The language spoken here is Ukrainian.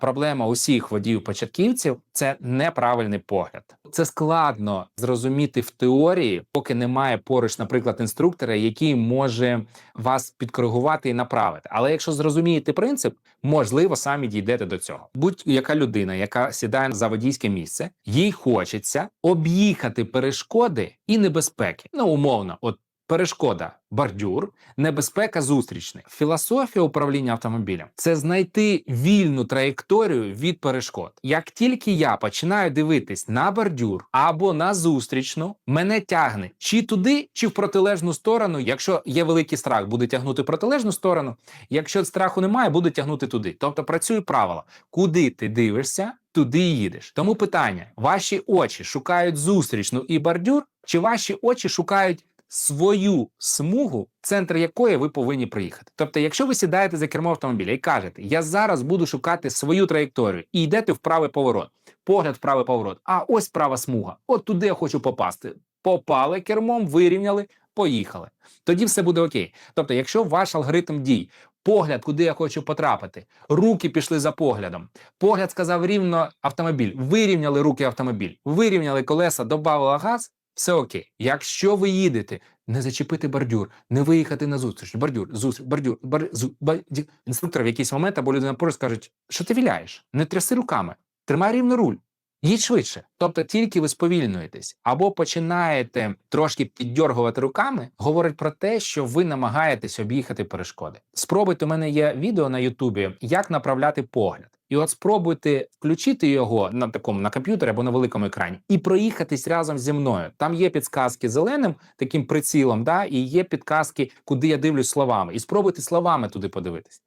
Проблема усіх водіїв-початківців це неправильний погляд. Це складно зрозуміти в теорії, поки немає поруч, наприклад, інструктора, який може вас підкоригувати і направити. Але якщо зрозумієте принцип, можливо, самі дійдете до цього. Будь-яка людина, яка сідає за водійське місце, їй хочеться об'їхати перешкоди і небезпеки. Ну, умовно, от. Перешкода бордюр, небезпека зустрічний. Філософія управління автомобілем це знайти вільну траєкторію від перешкод. Як тільки я починаю дивитись на бордюр або на зустрічну, мене тягне чи туди, чи в протилежну сторону. Якщо є великий страх, буде тягнути в протилежну сторону. Якщо страху немає, буде тягнути туди. Тобто працює правило: куди ти дивишся, туди і їдеш. Тому питання: ваші очі шукають зустрічну і бордюр, чи ваші очі шукають свою смугу, центр якої ви повинні приїхати. Тобто, якщо ви сідаєте за кермо автомобіля і кажете, я зараз буду шукати свою траєкторію і йдете в правий поворот, погляд в правий поворот, а ось права смуга, от туди я хочу попасти. Попали кермом, вирівняли, поїхали. Тоді все буде окей. Тобто, якщо ваш алгоритм дій, погляд, куди я хочу потрапити, руки пішли за поглядом, погляд сказав рівно автомобіль, вирівняли руки автомобіль, вирівняли колеса, додали газ. Все окей. Якщо ви їдете, не зачепити бордюр, не виїхати на зустріч, бордюр, зустріч, бордюр, бордюр, бордюр. інструктор в якийсь момент або людина поруч скажуть, що ти віляєш, не тряси руками, тримай рівно руль. Їдь швидше. Тобто, тільки ви сповільнуєтесь або починаєте трошки піддьоргувати руками, говорить про те, що ви намагаєтесь об'їхати перешкоди. Спробуйте, у мене є відео на Ютубі, як направляти погляд. І от спробуйте включити його на такому на комп'ютері або на великому екрані і проїхатись разом зі мною. Там є підказки зеленим таким прицілом, да, і є підказки, куди я дивлюсь словами. І спробуйте словами туди подивитись.